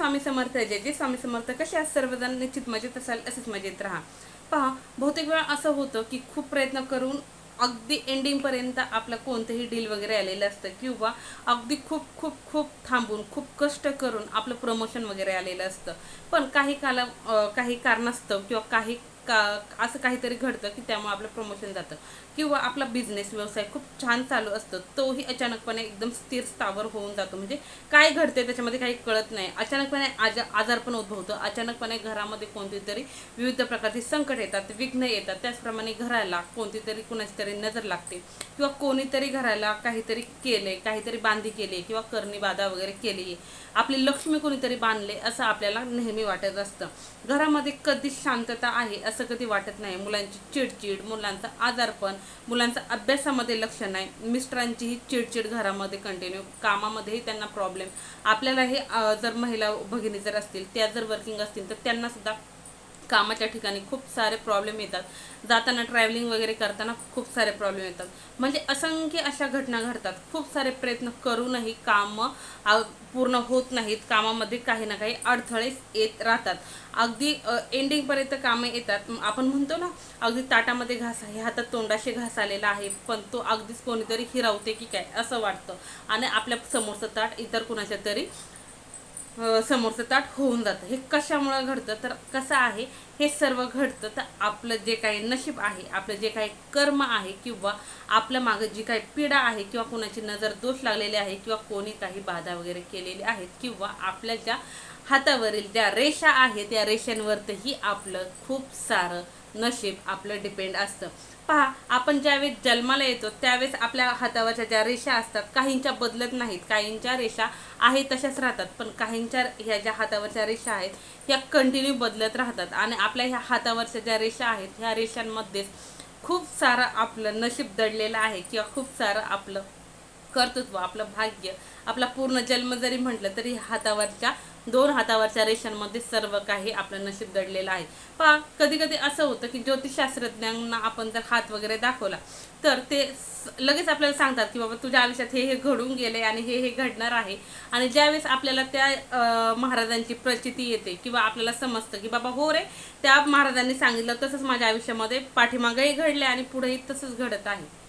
स्वामी समर्थ जय जय स्वामी समर्थ कसे आज सर्वजण निश्चित मजेत असाल असेच मजेत राहा. पहा बहुतेक वेळा असं होतं की खूप प्रयत्न करून अगदी एंडिंगपर्यंत आपलं कोणतंही डील वगैरे आलेलं असतं किंवा अगदी खूप खूप खूप थांबून खूप कष्ट करून आपलं प्रमोशन वगैरे आलेलं असतं. पण काही काला काही कारणास्तव किंवा काही का असं काहीतरी घडतं की त्यामुळे आपलं प्रमोशन जातं. किंवा आपला बिझनेस व्यवसाय खूप छान चालू असतो तोही अचानकपणे एकदम स्थिर स्थावर होऊन जातो. म्हणजे काय घडते त्याच्यामध्ये काही कळत नाही. अचानकपणे आजा आजार पण उद्भवतो. अचानकपणे घरामध्ये कोणती तरी विविध प्रकारची संकट येतात विघ्न येतात. त्याचप्रमाणे घराला कोणती तरी कुणाची तरी नजर लागते. किंवा कोणीतरी घराला काहीतरी केले काहीतरी बांधी केली किंवा करणी बाधा वगैरे केली आहे आपली लक्ष्मी कोणीतरी बांधले असं आपल्याला नेहमी वाटत असतं. घरामध्ये कधीच शांतता आहे असं कधी वाटत नाही. मुलांची चिडचिड मुलांचा आजारपण मुलांचा अभ्यासामध्ये लक्ष नाही. मिस्टरांचीही चिडचिड घरामध्ये कंटिन्यू कामामध्येही त्यांना प्रॉब्लेम आपल्यालाही हे जर महिला भगिनी जर असतील त्या जर वर्किंग असतील तर त्यांनासुद्धा कामाच्या ठिकाणी खूप सारे प्रॉब्लेम येतात. जाताना ट्रॅव्हलिंग वगैरे करताना खूप सारे प्रॉब्लेम येतात. म्हणजे असंख्य अशा घटना घडतात. खूप सारे प्रयत्न करूनही कामं पूर्ण होत नाहीत. कामामध्ये काही ना काही अडथळे येत राहतात. अगदी एंडिंगपर्यंत कामं येतात. आपण म्हणतो ना अगदी ताटामध्ये घास आहे हातात तोंडाशी घास आलेला आहे पण तो अगदीच कोणीतरी हिरावते की काय असं वाटतं. आणि आपल्या समोरचं ताट इतर कुणाच्या तरी समोरचं ताट होऊन जातं. हे कशामुळं घडतं? तर कसं आहे? हे सर्व घडतं तर आपलं जे काही नशीब आहे आपलं जे काही कर्म आहे किंवा आपल्या मागं जी काही पीडा आहे किंवा कोणाची नजर दोष लागलेली आहे किंवा कोणी काही बाधा वगैरे केलेली आहेत किंवा आपल्या ज्या हातावरील ज्या रेषा आहेत त्या रेषांवरतही आपलं खूप सारं नशीब आपलं डिपेंड असतं. पहा आपण ज्यावेळेस जन्माला येतो त्यावेळेस आपल्या हातावरच्या ज्या रेषा असतात काहींच्या बदलत नाहीत. काहींच्या रेषा आहेत तशाच राहतात. पण काहींच्या ह्या ज्या हातावरच्या रेषा आहेत ह्या कंटिन्यू बदलत राहतात. आणि आपल्या ह्या हातावरच्या ज्या रेषा आहेत ह्या रेषांमध्येच खूप सारं आपलं नशीब दडलेलं आहे किंवा खूप सारं आपलं कर्तृत्व आपलं भाग्य आपला पूर्ण जन्म जरी म्हटलं तरी हातावरच्या दोन हातावरच्या रेषांमध्ये सर्व काही आपलं नशीब दडलेलं आहे. पहा कधी कधी असं होतं की ज्योतिषशास्त्रज्ञांना आपण जर हात वगैरे दाखवला तर ते लगेच आपल्याला सांगतात की बाबा तुझ्या आयुष्यात हे हे घडून गेले आणि हे हे घडणार आहे. आणि ज्यावेळेस आपल्याला त्या महाराजांची प्रचिती येते किंवा आपल्याला समजतं की बाबा हो रे त्या महाराजांनी सांगितलं तसंच माझ्या आयुष्यामध्ये पाठीमागंही घडले आणि पुढेही तसंच घडत आहे.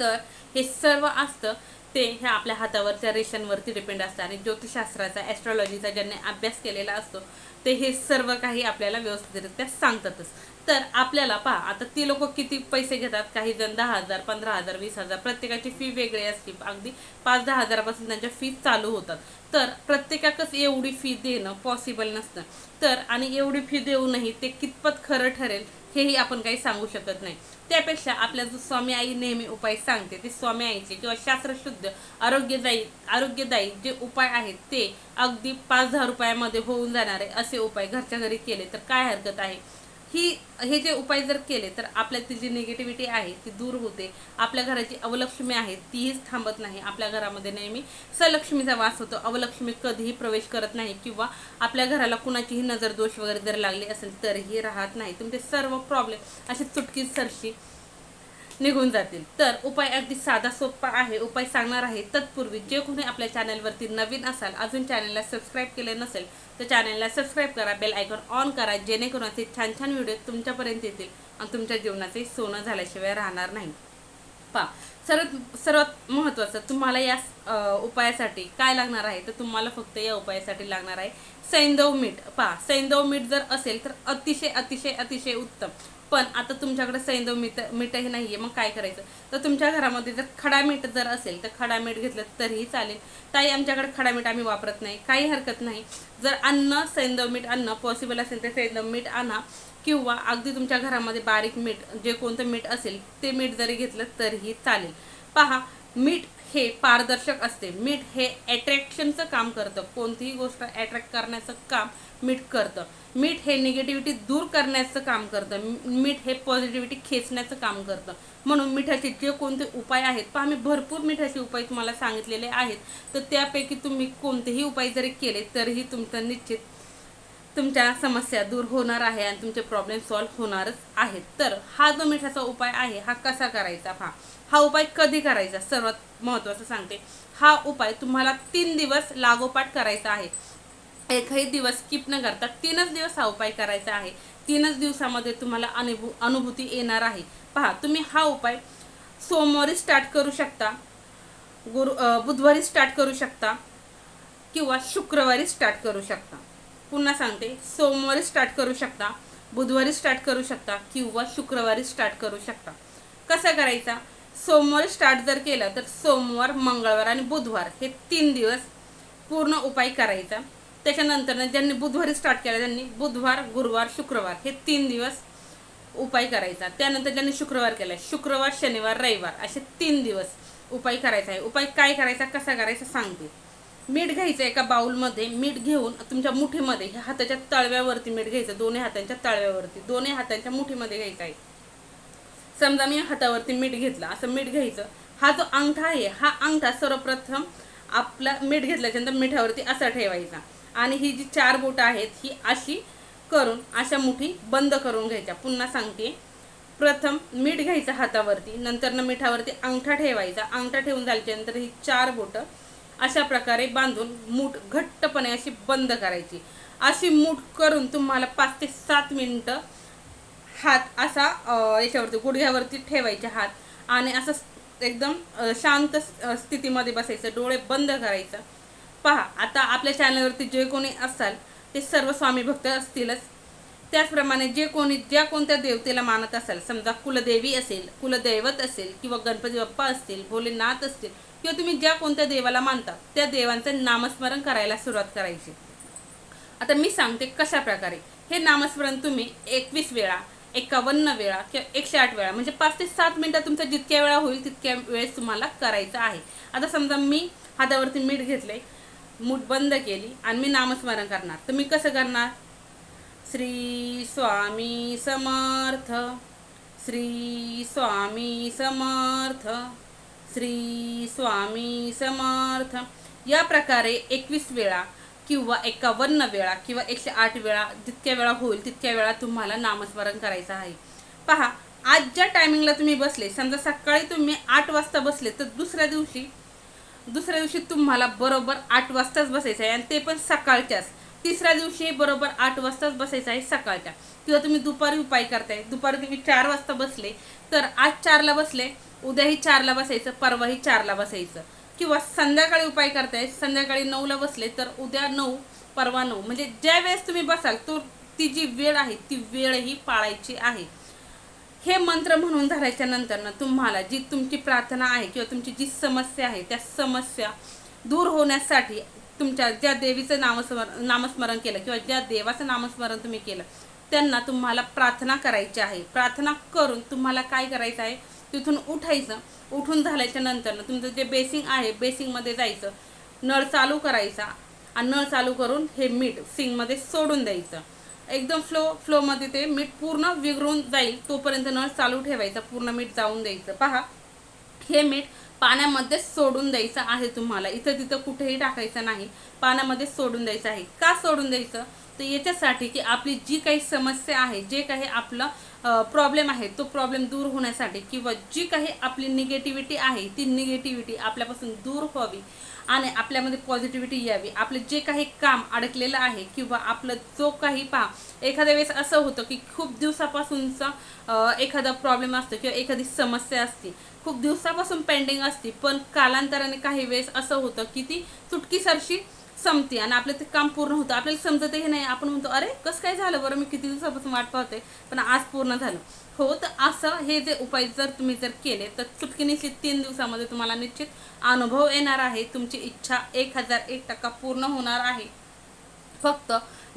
तर हे सर्व असतं ते ह्या आपल्या हातावरच्या रेषांवरती डिपेंड असतं आणि ज्योतिषशास्त्राचा ॲस्ट्रॉलॉजीचा ज्यांनी अभ्यास केलेला असतो ते हे सर्व काही आपल्याला व्यवस्थितरित्या सांगतातच. तर आपल्याला पहा आता ती लोक किती पैसे घेतात काही जण दहा हजार पंधरा हजार वीस हजार प्रत्येकाची फी वेगळी असते. अगदी पाच दहा हजारापासून त्यांच्या फी चालू होतात. तर प्रत्येकाकच एवढी फी देणं पॉसिबल नसतं. तर आणि एवढी फी देऊनही ते कितपत खरं ठरेल हेही आपण काही सांगू शकत नाही. त्यापेक्षा आपल्या जो स्वामी आई नेहमी उपाय सांगते ते स्वामी आईचे किंवा शास्त्रशुद्ध आरोग्यदायी आरोग्यदायी जे उपाय आहेत ते अगदी पाच दहा रुपयामध्ये होऊन जाणारे असे उपाय घरच्या घरी केले तर काय हरकत आहे? ही हे जे उपाय जर केले तर आपल्यातील जी निगेटिव्हिटी आहे ती दूर होते. आपल्या घराची अवलक्ष्मी आहे तीच थांबत नाही. आपल्या घरामध्ये नेहमी सलक्ष्मीचा वास होतो. अवलक्ष्मी कधीही प्रवेश करत नाही किंवा आपल्या घराला कुणाचीही नजर दोष वगैरे जर लागले असेल तरीही राहत नाही. तुमचे सर्व प्रॉब्लेम असे चुटकी सरशी निघून जातील. तर उपाय अगदी साधा सोपा आहे. उपाय सांगणार आहे. तत्पूर्वी जे कोणी आपल्या चॅनलवरती नवीन असाल अजून चॅनलला सबस्क्राईब केले नसेल तर चॅनलला सबस्क्राईब करा. बेल आयकॉन ऑन करा जेणेकरून असे छान छान व्हिडिओ तुमच्यापर्यंत येतील आणि तुमच्या जीवनाचे सोनं झाल्याशिवाय राहणार नाही. पा सर्वात सर्वात महत्त्वाचं तुम्हाला या उपायासाठी काय लागणार आहे? तर तुम्हाला फक्त या उपायासाठी लागणार आहे सैंदव मीठ. पा सैंदव मीठ जर असेल तर अतिशय अतिशय अतिशय उत्तम. पण आता तुमच्याकडे सैंदव मीठ मीठही नाही आहे मग काय करायचं? तर तुमच्या घरामध्ये जर खडा मीठ जर असेल तर खडा मीठ घेतलं तरीही चालेल. ताई आमच्याकडे खडा मीठ आम्ही वापरत नाही. काही हरकत नाही. जर अन्न सैंदव मीठ अन्न पॉसिबल असेल तर सैंदव मीठ आणा. किंवा अगदी तुमच्या घरामध्ये बारीक मीठ जे कोणतं मीठ असेल ते मीठ जरी घेतलं तरीही चालेल. पहा मीठ हे पारदर्शक असते. मीठ हे अट्रॅक्शनचं काम करतं. कोणतीही गोष्ट अट्रॅक्ट करण्याचं काम मीठ करतं. मीठ हे निगेटिव्हिटी दूर करण्याचं काम करतं. मीठ हे पॉझिटिव्हिटी खेचण्याचं काम करतं. म्हणून मिठाचे जे कोणते उपाय आहेत पहा मी भरपूर मिठाचे उपाय तुम्हाला सांगितलेले आहेत. तर त्यापैकी तुम्ही कोणतेही उपाय जरी केले तरीही तुमचं निश्चित तुमच्या समस्या दूर होणार आहे आणि तुमचे प्रॉब्लेम सॉल्व्ह होणारच आहेत. तर हा जो मिठाचा उपाय आहे हा कसा करायचा? हा हा उपाय कधी करायचा? सर्वात महत्त्वाचं सांगते. हा उपाय तुम्हाला तीन दिवस लागोपाठ करायचा आहे. एकही दिवस स्किप न करता तीनच दिवस हा उपाय करायचा आहे. तीनच दिवसामध्ये तुम्हाला अनुभू अनुभूती येणार आहे. पहा तुम्ही हा उपाय सोमवारी स्टार्ट करू शकता गुरु बुधवारी स्टार्ट करू शकता किंवा शुक्रवारी स्टार्ट करू शकता. पुन्हा सांगते. सोमवारी स्टार्ट करू शकता बुधवारी स्टार्ट करू शकता किंवा शुक्रवारी स्टार्ट करू शकता. कसा करायचा? सोमवारी स्टार्ट जर केलं तर सोमवार मंगळवार आणि बुधवार हे तीन दिवस पूर्ण उपाय करायचा. त्याच्यानंतर ज्यांनी बुधवारी स्टार्ट केला त्यांनी बुधवार गुरुवार शुक्रवार हे तीन दिवस उपाय करायचा. त्यानंतर ज्यांनी शुक्रवार केला शुक्रवार शनिवार रविवार असे तीन दिवस उपाय करायचा आहे. उपाय काय करायचा कसा करायचा सांगते. मीठ घ्यायचं एका बाऊलमध्ये मीठ घेऊन तुमच्या मुठीमध्ये ह्या हाताच्या तळव्यावरती मीठ घ्यायचं दोन्ही हातांच्या तळव्यावरती दोन्ही हातांच्या मुठीमध्ये घ्यायचं आहे. समजा मी हातावरती मीठ घेतलं असं मीठ घ्यायचं. हा जो अंगठा आहे हा अंगठा सर्वप्रथम आपला मीठ घेतल्याच्यानंतर मिठावरती असा ठेवायचा. आणि ही जी चार बोटं आहेत ही अशी करून अशा मुठी बंद करून घ्यायच्या. पुन्हा सांगते. प्रथम मीठ घ्यायचं हातावरती नंतर न मिठावरती अंगठा ठेवायचा. अंगठा ठेवून झाल्याच्यानंतर ही चार बोटं अशा प्रकारे बांधून मूठ घट्टपणे अशी बंद करायची. अशी मूठ करून तुम्हाला पाच ते सात मिनटं हात असा याच्यावरती गुडघ्यावरती ठेवायचे हात. आणि असं एकदम शांत स्थितीमध्ये बसायचं. डोळे बंद करायचं. पहा आता आपल्या चॅनलवरती जे कोणी असाल ते सर्व स्वामी भक्त असतीलच. त्याचप्रमाणे जे कोणी ज्या कोणत्या देवतेला मानत असाल समजा कुलदेवी असेल कुलदैवत असेल किंवा गणपती बाप्पा असतील भोलेनाथ असतील किंवा तुम्ही ज्या कोणत्या देवाला मानता त्या देवांचं नामस्मरण करायला सुरुवात करायची. आता मी सांगते कशा प्रकारे. हे नामस्मरण तुम्ही एकवीस वेळा एकावन्न वेळा किंवा एकशे आठ वेळा म्हणजे पाच ते सात मिनटात तुमचा जितक्या वेळा होईल तितक्या वेळेस तुम्हाला करायचं आहे. आता समजा मी हातावरती मीठ घेतले मूठ बंद केली आणि मी नामस्मरण करणार. तर मी कसं करणार? श्री स्वामी समर्थ श्री स्वामी समर्थ. श्री स्वामी समर्थ. या प्रकारे एकवीस वेळा किंवा एकावन्न वेळा किंवा एकशे आठ वेळा जितक्या वेळा होईल तितक्या वेळा तुम्हाला नामस्मरण करायचं आहे. पहा आज ज्या टायमिंगला तुम्ही बसले समजा सकाळी तुम्ही आठ वाजता बसले तर दुसऱ्या दिवशी दुसऱ्या दिवशी तुम्हाला बरोबर आठ वाजताच बसायचं आहे आणि ते पण सकाळच्याच. तिसऱ्या दिवशी बरोबर आठ वाजताच बसायचं आहे सकाळच्या. किंवा तुम्ही दुपारी उपाय करताय. दुपारी तुम्ही चार वाजता बसले तर आज चारला बसले उद्याही चारला बसायचं परवाही चारला बसायचं. किंवा संध्याकाळी उपाय करताय संध्याकाळी नऊला बसले तर उद्या नऊ परवा नऊ. म्हणजे ज्या वेळेस तुम्ही बसाल तो ती जी वेळ आहे ती वेळही पाळायची आहे. हे मंत्र म्हणून झाल्याच्यानंतर ना तुम्हाला जी तुमची प्रार्थना आहे किंवा तुमची जी समस्या आहे त्या समस्या दूर होण्यासाठी तुमच्या ज्या देवीचं नामस्मरण नामस्मरण केलं किंवा ज्या देवाचं नामस्मरण तुम्ही केलं त्यांना तुम्हाला प्रार्थना करायची आहे. प्रार्थना करून तुम्हाला काय करायचं आहे? तिथून उठायचं. उठून झाल्याच्यानंतर तुमचं जे बेसिंग आहे बेसिंगमध्ये जायचं. नळ चालू करायचा आणि नळ चालू करून हे मीठ सिंगमध्ये सोडून द्यायचं. एकदम फ्लो फ्लोमध्ये ते मीठ पूर्ण विघरून जाईल तोपर्यंत नळ चालू ठेवायचा पूर्ण मीठ जाऊन द्यायचं. पहा हे मीठ पाण्यामध्ये सोडून द्यायचं आहे तुम्हाला. इथं तिथं कुठेही टाकायचं नाही. पाण्यामध्ये सोडून द्यायचं आहे. का सोडून द्यायचं? तर याच्यासाठी की आपली जी काही समस्या आहे जे काही आपलं प्रॉब्लेम आहे तो प्रॉब्लेम दूर होण्यासाठी किंवा जी काही आपली निगेटिव्हिटी आहे ती निगेटिव्हिटी आपल्यापासून दूर व्हावी आणि आपल्यामध्ये पॉझिटिव्हिटी यावी. आपलं जे काही काम अडकलेलं आहे किंवा आपलं जो काही पहा एखाद्या वेळेस असं होतं की खूप दिवसापासूनचा एखादा प्रॉब्लेम असतो किंवा एखादी समस्या असते. खूप दिवसापासून पेंडिंग असते पण कालांतराने काही वेळेस असं होतं की ती चुटकीसारशी संपते आणि आपलं ते काम पूर्ण होतं. आपल्याला समजतही नाही. आपण म्हणतो अरे कसं काय झालं बरं? मी किती दिवसापासून वाट पाहते पण आज पूर्ण झालं. हो तर असं हे जे उपाय जर तुम्ही जर केले तर चुटकीनिशी तीन दिवसामध्ये तुम्हाला निश्चित अनुभव येणार आहे. तुमची इच्छा एक हजार एक टक्का पूर्ण होणार आहे. फक्त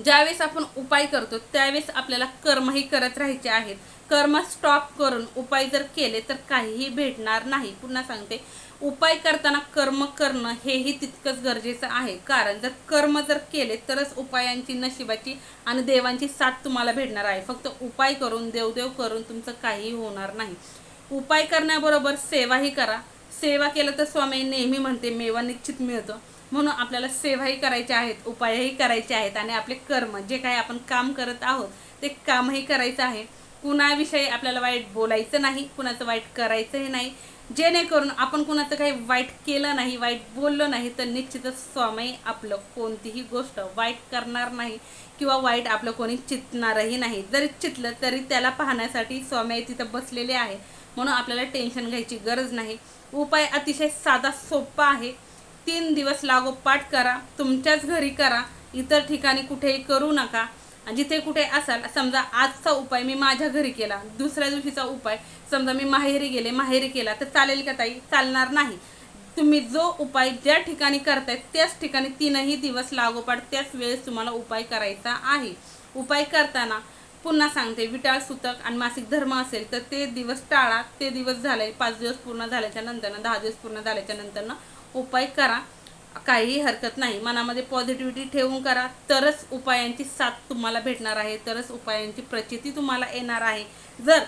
ज्यावेळेस आपण उपाय करतो त्यावेळेस आपल्याला कर्मही करत राहायचे आहेत. कर्म स्टॉप करून उपाय जर केले तर काहीही भेटणार नाही. पुन्हा सांगते उपाय करताना कर्म करणं हेही तितकंच गरजेचं आहे. कारण जर कर्म जर केले तरच उपायांची नशिबाची आणि देवांची साथ तुम्हाला भेटणार आहे. फक्त उपाय करून देवदेव करून तुमचं काहीही होणार नाही. उपाय करण्याबरोबर सेवाही करा. सेवा केलं तर स्वामी नेहमी म्हणते मेवा निश्चित मिळतो. म्हणून आपल्याला सेवाही करायच्या आहेत उपायही करायचे आहेत आणि आपले कर्म जे काही आपण काम करत आहोत ते कामही करायचं आहे. कुणाविषयी आपल्याला वाईट बोलायचं नाही कुणाचं वाईट करायचंही नाही. जेणेकरून आपण कुणाचं काही वाईट केलं नाही वाईट बोललो नाही तर निश्चितच स्वामी आपलं कोणतीही गोष्ट वाईट करणार नाही किंवा वाईट आपलं कोणी चितणारही नाही. जरी चितलं तरी त्याला पाहण्यासाठी स्वामी तिथं बसलेले आहे. म्हणून आपल्याला टेन्शन घ्यायची गरज नाही. उपाय अतिशय साधा सोपा आहे. तीन दिवस लागोपाठ करा तुमच्याच घरी करा इतर ठिकाणी कुठेही करू नका. जिथे कुठे असाल समजा आजचा उपाय मी माझ्या घरी केला दुसऱ्या दिवशीचा उपाय समजा मी माहेरी गेले माहेरी केला तर चालेल का ताई? चालणार नाही. तुम्ही जो उपाय ज्या ठिकाणी करताय त्याच ठिकाणी तीनही दिवस लागोपाठ त्याच वेळेस तुम्हाला उपाय करायचा आहे. उपाय करताना पुन्हा सांगते विटाळ सुतक आणि मासिक धर्म असेल तर ते दिवस टाळा ते दिवस झाले पाच दिवस पूर्ण झाल्याच्या नंतरनं दहा दिवस पूर्ण झाल्याच्या नंतरनं उपाय करा. काहीही हरकत नाही. मनामध्ये पॉझिटिव्हिटी ठेवून करा. तरच उपायांची साथ तुम्हाला भेटणार आहे. तरच उपायांची प्रचिती तुम्हाला येणार आहे. जर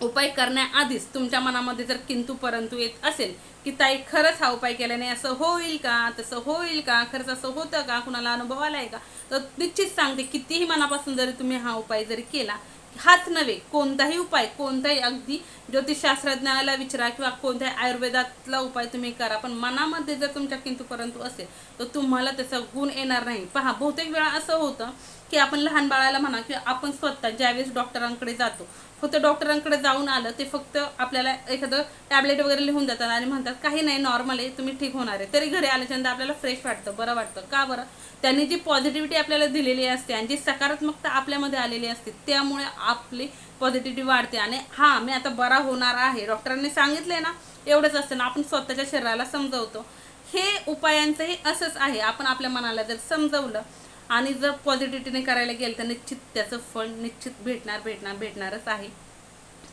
उपाय करण्याआधीच तुमच्या मनामध्ये जर किंतु परंतु येत असेल की ताई खरंच हा उपाय केल्याने असं होईल का? तसं होईल का? खरंच असं होतं का? कुणाला अनुभव आलाय का? तर निश्चित सांगते कितीही मनापासून जरी तुम्ही हा उपाय जरी केला हाच नव्हे कोणताही उपाय कोणताही अगदी ज्योतिषशास्त्रज्ञाला विचारा किंवा कोणत्याही आयुर्वेदातला उपाय तुम्ही करा पण मनामध्ये जर तुमच्या किंतु परंतु असेल तर तुम्हाला त्याचा गुण येणार नाही. पहा बहुतेक वेळा असं होतं की आपण लहान बाळाला म्हणा किंवा आपण स्वतः ज्यावेळेस डॉक्टरांकडे जातो फक्त डॉक्टरांकडे जाऊन आलं ते फक्त आपल्याला एखादं टॅबलेट वगैरे लिहून जातात आणि म्हणतात काही नाही नॉर्मल आहे तुम्ही ठीक होणार आहे. तरी घरी आल्याच्यानंतर आपल्याला फ्रेश वाटतं बरं वाटतं. का बरं? त्यांनी जी पॉझिटिव्हिटी आपल्याला दिलेली असते आणि जी सकारात्मकता आपल्यामध्ये आलेली असते त्यामुळे आपली पॉझिटिव्हिटी वाढते. आणि हां मी आता बरा होणार आहे. डॉक्टरांनी सांगितलंय ना एवढंच असतं ना आपण स्वतःच्या शरीराला समजवतो. हे उपायांचंही असंच आहे. आपण आपल्या मनाला जर समजवलं आणि जर पॉझिटिव्हिटीने करायला गेलं तर निश्चित त्याचं फळ निश्चित भेटणार भेटणार भेटणारच आहे.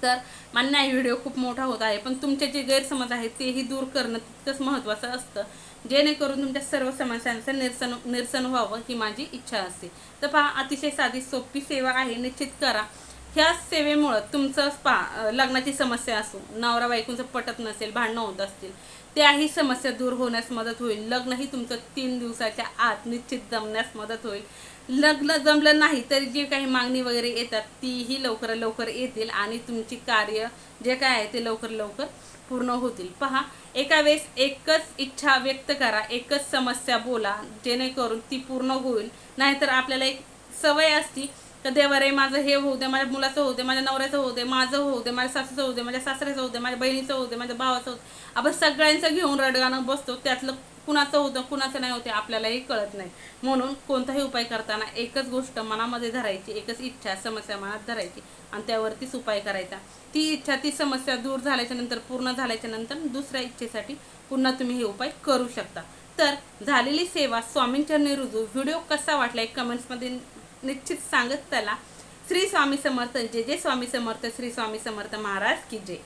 तर मान्य आहे व्हिडिओ खूप मोठा होत आहे पण तुमचे जे गैरसमज आहेत तेही दूर करणं तितकंच महत्त्वाचं असतं. जेणेकरून तुमच्या सर्व समस्यांचं निरसन निरसन व्हावं ही माझी इच्छा असते. तर पहा अतिशय साधी सोपी सेवा आहे निश्चित करा. ह्या सेवेमुळं तुमचं पा लग्नाची समस्या असो नवरा बायकोंचं पटत नसेल भांडणं होत असतील त्याही समस्या दूर होण्यास मदत होईल. लग्नही तुमचं तीन दिवसाच्या आत निश्चित जमण्यास मदत होईल. लग्न जमलं नाही तरी जी काही मागणी वगैरे येतात तीही लवकर लवकर येतील आणि तुमची कार्य जे काय आहे ते लवकर लवकर पूर्ण होतील. पहा एका वेळेस एकच इच्छा व्यक्त करा एकच समस्या बोला जेणेकरून ती पूर्ण होईल. नाहीतर आपल्याला एक सवय असती का देवा रे माझं हे होऊ दे माझ्या मुलाचं होऊ दे माझ्या नवऱ्याचं होऊ दे माझं होऊ दे माझ्या सासूचं होऊ दे माझ्या सासऱ्याचं होऊ दे माझ्या बहिणीचं होऊ दे माझ्या भावाचं होऊ आपण सगळ्यांचं घेऊन रडगाणं बसतो त्यातलं कुणाचं होतं कुणाचं नाही होते आपल्यालाही कळत नाही. म्हणून कोणताही उपाय करताना एकच गोष्ट मनामध्ये धरायची एकच इच्छा समस्या मनात धरायची आणि त्यावरतीच उपाय करायचा. ती इच्छा ती समस्या दूर झाल्याच्यानंतर पूर्ण झाल्याच्यानंतर दुसऱ्या इच्छेसाठी पुन्हा तुम्ही हे उपाय करू शकता. तर झालेली सेवा स्वामींचरणी रुजू व्हिडिओ कसा वाटला एक कमेंट्समध्ये निश्चित सांगत त्याला श्री स्वामी समर्थ जे जे स्वामी समर्थ श्री स्वामी समर्थ महाराज की जय.